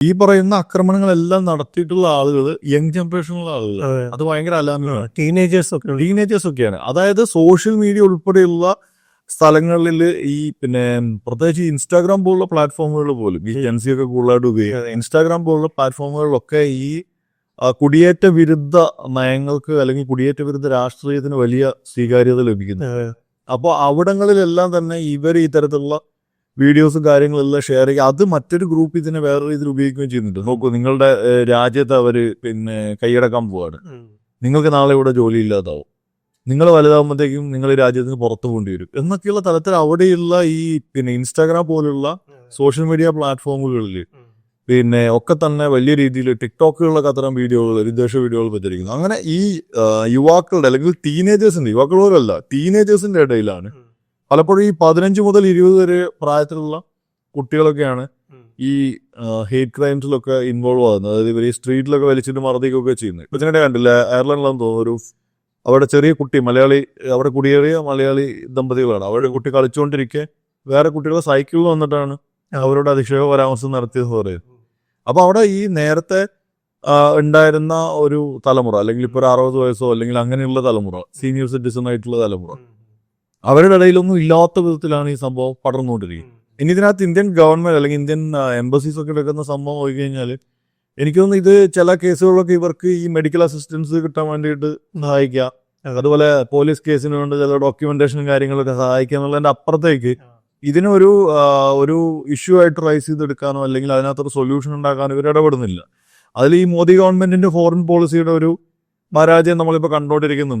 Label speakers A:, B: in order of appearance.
A: ഈ പറയുന്ന ആക്രമണങ്ങളെല്ലാം നടത്തിയിട്ടുള്ള ആളുകൾ യങ് ജനറേഷനുള്ള ആളുകൾ. അത്. ഭയങ്കര അലാമിലാണ്
B: ടീനേജേഴ്സ് ഒക്കെ.
A: ടീനേജേഴ്സ് ഒക്കെയാണ്. അതായത് സോഷ്യൽ മീഡിയ ഉൾപ്പെടെയുള്ള സ്ഥലങ്ങളിൽ ഈ പിന്നെ പ്രത്യേകിച്ച് ഇൻസ്റ്റാഗ്രാം പോലുള്ള പ്ലാറ്റ്ഫോമുകൾ പോലും ഈ ജൻസി ഒക്കെ കൂടുതലായിട്ട് ഉപയോഗിക്കുന്നത് ഇൻസ്റ്റാഗ്രാം പോലുള്ള പ്ലാറ്റ്ഫോമുകളിലൊക്കെ ഈ കുടിയേറ്റ വിരുദ്ധ നയങ്ങൾക്ക് അല്ലെങ്കിൽ കുടിയേറ്റ വിരുദ്ധ രാഷ്ട്രീയത്തിന് വലിയ സ്വീകാര്യത ലഭിക്കുന്നു. അപ്പോൾ അവിടങ്ങളിലെല്ലാം തന്നെ ഇവർ ഈ തരത്തിലുള്ള വീഡിയോസും കാര്യങ്ങളെല്ലാം ഷെയർ ചെയ്യുക. അത് മറ്റൊരു ഗ്രൂപ്പ് ഇതിനെ വേറെ രീതിയിൽ ഉപയോഗിക്കുകയും ചെയ്യുന്നുണ്ട്. നോക്കൂ നിങ്ങളുടെ രാജ്യത്ത് അവർ പിന്നെ കൈയടക്കാൻ പോവാണ്. നിങ്ങൾക്ക് നാളെ ഇവിടെ ജോലി ഇല്ലാതാവും നിങ്ങൾ വലുതാകുമ്പോഴത്തേക്കും നിങ്ങൾ രാജ്യത്തിന് പുറത്തു പോകേണ്ടി വരും. എന്നൊക്കെയുള്ള തലത്തിൽ അവിടെയുള്ള ഈ പിന്നെ ഇൻസ്റ്റാഗ്രാം പോലുള്ള സോഷ്യൽ മീഡിയ പ്ലാറ്റ്ഫോമുകളിൽ പിന്നെ ഒക്കെ തന്നെ വലിയ രീതിയിൽ ടിക്ടോക്കുകളിലൊക്കെ അത്തരം വീഡിയോകൾ വിദേശ വീഡിയോകൾ പ്രചരിക്കുന്നു. അങ്ങനെ ഈ യുവാക്കളുടെ അല്ലെങ്കിൽ ടീനേജേഴ്സിന്റെ യുവാക്കൾ പോലല്ല ടീനേജേഴ്സിന്റെ ഇടയിലാണ്. പലപ്പോഴും ഈ പതിനഞ്ച് മുതൽ ഇരുപത് വരെ പ്രായത്തിലുള്ള കുട്ടികളൊക്കെയാണ് ഈ ഹേറ്റ് ക്രൈംസിലൊക്കെ ഇൻവോൾവ് ആകുന്നത്. അതായത് ഇവർ ഈ സ്ട്രീറ്റിലൊക്കെ വലിച്ചിട്ട് മർദ്ദിക്കുകയൊക്കെ ചെയ്യുന്നത്. ഇപ്പൊ ഇതിനിടെ കണ്ടില്ല അയർലൻഡിലാന്ന് തോന്നുന്നു ഒരു അവിടെ ചെറിയ കുട്ടി മലയാളി അവിടെ കുടിയേറിയ മലയാളി ദമ്പതികളാണ്. അവരുടെ കുട്ടി കളിച്ചുകൊണ്ടിരിക്കെ വേറെ കുട്ടികളെ സൈക്കിളിൽ വന്നിട്ടാണ് അവരോട് അധിക്ഷേപ പരാമർശം നടത്തിയത് പറയുന്നത്. അപ്പൊ അവിടെ ഈ നേരത്തെ ഉണ്ടായിരുന്ന ഒരു തലമുറ അല്ലെങ്കിൽ ഇപ്പൊ ഒരു അറുപത് വയസ്സോ അല്ലെങ്കിൽ അങ്ങനെയുള്ള തലമുറ സീനിയർ സിറ്റിസൺ ആയിട്ടുള്ള തലമുറ. അവരുടെ ഇടയിലൊന്നും ഇല്ലാത്ത വിധത്തിലാണ് ഈ സംഭവം പടർന്നുകൊണ്ടിരിക്കുന്നത്. ഇനി ഇതിനകത്ത് ഇന്ത്യൻ ഗവൺമെന്റ് അല്ലെങ്കിൽ ഇന്ത്യൻ എംബസീസ് ഒക്കെ എടുക്കുന്ന സംഭവം പോയി കഴിഞ്ഞാൽ എനിക്ക് തോന്നുന്നു ഇത് ചില കേസുകളൊക്കെ ഇവർക്ക് ഈ മെഡിക്കൽ അസിസ്റ്റൻസ് കിട്ടാൻ വേണ്ടിയിട്ട് സഹായിക്കാം അതുപോലെ പോലീസ് കേസിന് വേണ്ടി ചില ഡോക്യുമെന്റേഷനും കാര്യങ്ങളൊക്കെ സഹായിക്കുക എന്നുള്ളതിന്റെ അപ്പുറത്തേക്ക് ഇതിനൊരു ഒരു ഇഷ്യൂ ആയിട്ട് റൈസ് ചെയ്തെടുക്കാനോ അല്ലെങ്കിൽ അതിനകത്തൊരു സൊല്യൂഷൻ ഉണ്ടാക്കാനോ ഇവർ ഇടപെടുന്നില്ല. അതിൽ ഈ മോദി ഗവൺമെന്റിന്റെ ഫോറിൻ പോളിസിയുടെ ഒരു പരാജയം നമ്മളിപ്പോൾ കണ്ടുകൊണ്ടിരിക്കുന്നുണ്ട്.